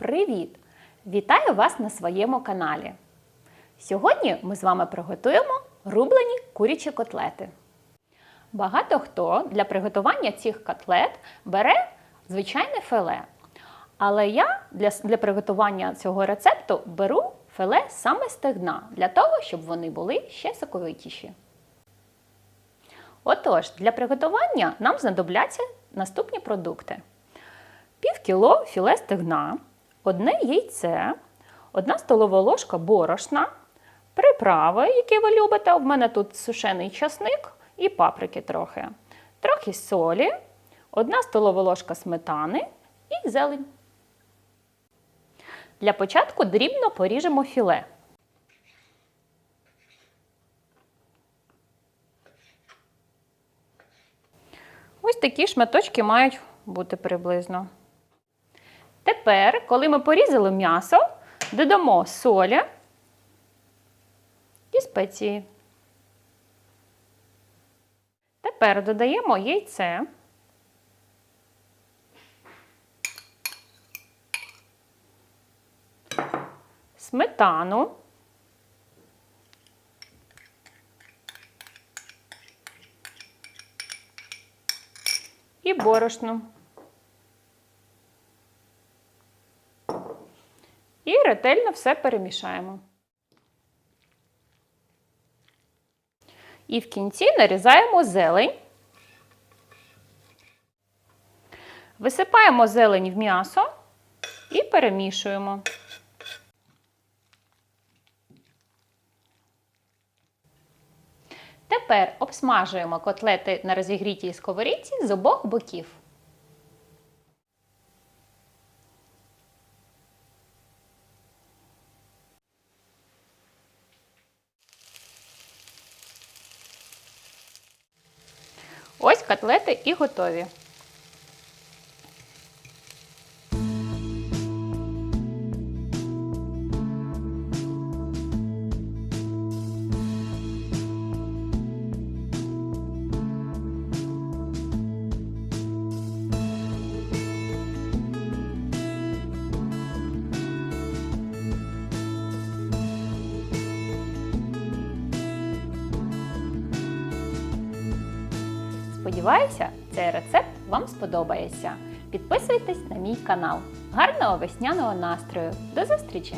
Привіт! Вітаю вас на своєму каналі. Сьогодні ми з вами приготуємо рублені курячі котлети. Багато хто для приготування цих котлет бере звичайне филе. Але я для, для приготування цього рецепту беру филе саме стегна, для того, щоб вони були ще соковитіші. Отож, для приготування нам знадобляться наступні продукти: пів кіло філе стегна, одне яйце, одна столова ложка борошна, приправи, які ви любите. У мене тут сушений часник і паприки трохи, трохи солі, одна столова ложка сметани і зелень. Для початку дрібно поріжемо філе. Ось такі шматочки мають бути приблизно. Тепер, коли ми порізали м'ясо, додамо солі і спеції. Тепер додаємо яйце. Сметану. І борошно. І ретельно все перемішаємо. І в кінці нарізаємо зелень. Висипаємо зелень в м'ясо і перемішуємо. Тепер обсмажуємо котлети на розігрітій сковорідці з обох боків. Ось котлети і готові. Сподіваюся, цей рецепт вам сподобається. Підписуйтесь на мій канал. Гарного весняного настрою! До зустрічі!